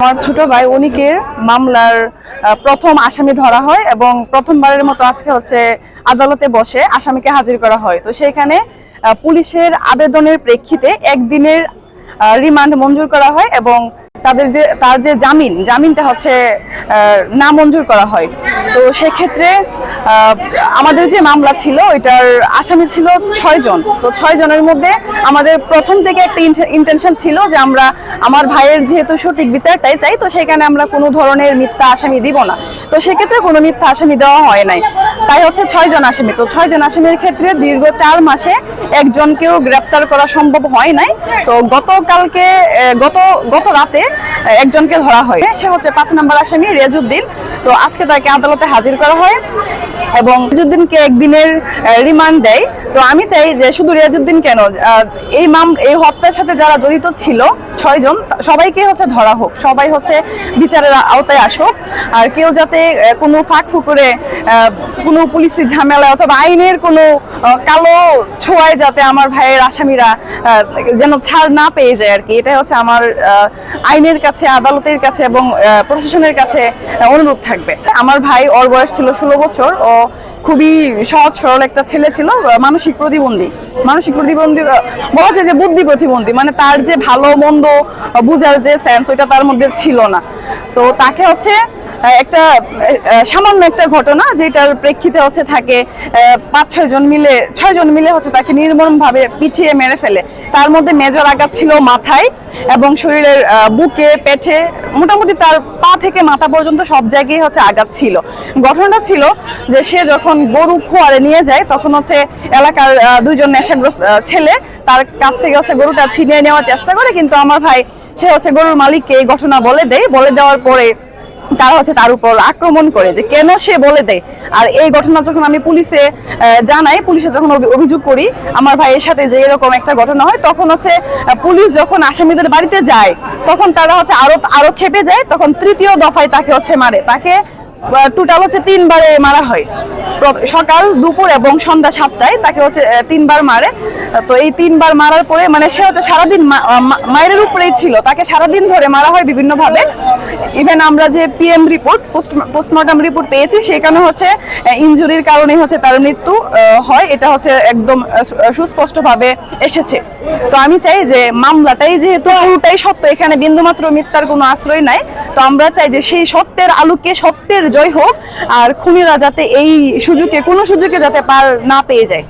আমার ছোট ভাই অনিকের মামলার প্রথম আসামি ধরা হয় এবং প্রথমবারের মতো আজকে হচ্ছে আদালতে বসে আসামিকে হাজির করা হয়। তো সেখানে পুলিশের আবেদনের প্রেক্ষিতে একদিনের রিমান্ড মঞ্জুর করা হয় এবং তাদের যে, তার যে জামিন, জামিনটা হচ্ছে না মঞ্জুর করা হয়। তো সেক্ষেত্রে আমাদের যে মামলা ছিল, ওইটার আসামি ছিল ছয় জন। তো ছয় জনের মধ্যে আমাদের প্রথম থেকে একটা ইন্টেনশন ছিল যে আমরা, আমার ভাইয়ের যেহেতু সঠিক বিচারটাই চাই, তো সেখানে আমরা কোনো ধরনের মিথ্যা আসামি দিব না। তো সেক্ষেত্রে কোনো মিথ্যা আসামি দেওয়া হয় নাই। তাই হচ্ছে ছয় জন আসামি। তো ছয় জন আসামির ক্ষেত্রে দীর্ঘ চার মাসে একজনকেও গ্রেপ্তার করা সম্ভব হয় নাই। তো গতকালকে গত গত রাতে একজনকে ধরা হয়। সে হচ্ছে পাঁচ নম্বর আসামি রেজুদ্দিন তো আজকে তাকে আদালতে হাজির করা হয়। এবং রেজুদ্দিনকে একদিনের রিমান্ড দেয়। তো আমি চাই যে শুধু রেজুদ্দিন কেন এই মাম, এই হত্যার সাথে যারা জড়িত ছিল ছয়জন সবাইকে হচ্ছে ধরা হোক, সবাই হচ্ছে বিচারের আওতায় আসুক। আর কেউ যাতে কোনো ফাঁক ফুকরে কোনো পুলিশি ঝামেলা অথবা আইনের কোনো কালো ছোঁয়ায় যাতে আমার ভাইয়ের আসামিরা যেন ছাড় না পেয়ে যায় আর কি। এটাই হচ্ছে আমার আইনের কাছে, আদালতের কাছে এবং প্রশাসনের কাছে অনুরোধ থাকবে। আমার ভাই ওর বয়স ছিল ষোলো বছর, ও খুবই সহজ, সরল একটা ছেলে ছিল, মানসিক প্রতিবন্ধী। মানসিক প্রতিবন্ধী বলা যায় যে বুদ্ধি প্রতিবন্ধী মানে তার যে ভালো, মন্দ বুঝার যে সেন্স ওইটা তার মধ্যে ছিল না। তো তাকে হচ্ছে একটা সামান্য একটা ঘটনা যেটার প্রেক্ষিতে হচ্ছে থাকে পাঁচ ছয় জন মিলে ছয় জন মিলে হচ্ছে তাকে নির্মম ভাবে পিঠিয়ে মেরে ফেলে। তার মধ্যে মেজর আঘাত ছিল মাথায় এবং শরীরের বুকে পেটে মোটামুটি তার পা থেকে মাথা পর্যন্ত সব জায়গায় হচ্ছে আঘাত ছিল। ঘটনাটা ছিল যে সে যখন গরু খোয়ারে নিয়ে যায় তখন হচ্ছে এলাকার আহ, দুইজন নেশাগ্রস্ত ছেলে তার কাছ থেকে হচ্ছে গরুটা ছিনিয়ে নেওয়ার চেষ্টা করে কিন্তু আমার ভাই সে হচ্ছে গরুর মালিককে এই ঘটনা বলে দেয়। বলে দেওয়ার পরে তারা হচ্ছে তার উপর আক্রমণ করে যে কেন সে বলে দেয়। আর এই ঘটনা যখন আমি পুলিশে জানাই, পুলিশে যখন অভিযোগ করি, আমার ভাইয়ের সাথে যে এরকম একটা ঘটনা হয়, তখন হচ্ছে পুলিশ যখন আসামিদের বাড়িতে যায়, তখন তারা হচ্ছে আরও আরও খেপে যায়, তখন তৃতীয় দফায় তাকে হচ্ছে মারে। তাকে টোটাল হচ্ছে তিনবারে মারা হয়। সকাল, দুপুর এবং সন্ধ্যা সাতটায় তাকে হচ্ছে তিনবার মারে। তো এই তিনবার মারার পরে মানে সে হচ্ছে সারাদিন মায়ের উপরেই ছিল। তাকে সারাদিন ধরে মারা হয় বিভিন্নভাবে। ইভেন আমরা যে পিএম রিপোর্ট পোস্টমর্টম রিপোর্ট পেয়েছি, সেখানে হচ্ছে ইনজুরির কারণে হচ্ছে তার মৃত্যু হয়। এটা হচ্ছে একদম সুস্পষ্টভাবে এসেছে। তো আমি চাই যে মামলাটাই যেহেতু পুরোটাই সত্য, এখানে বিন্দুমাত্র মিথ্যার কোনো আশ্রয় নাই। তো আমরা চাই যে সেই সত্যের আলোকে সত্যের জয় হোক আর খুনিরা যাতে এই সুযোগে, কোনো সুযোগে যাতে পার না পেয়ে যায়।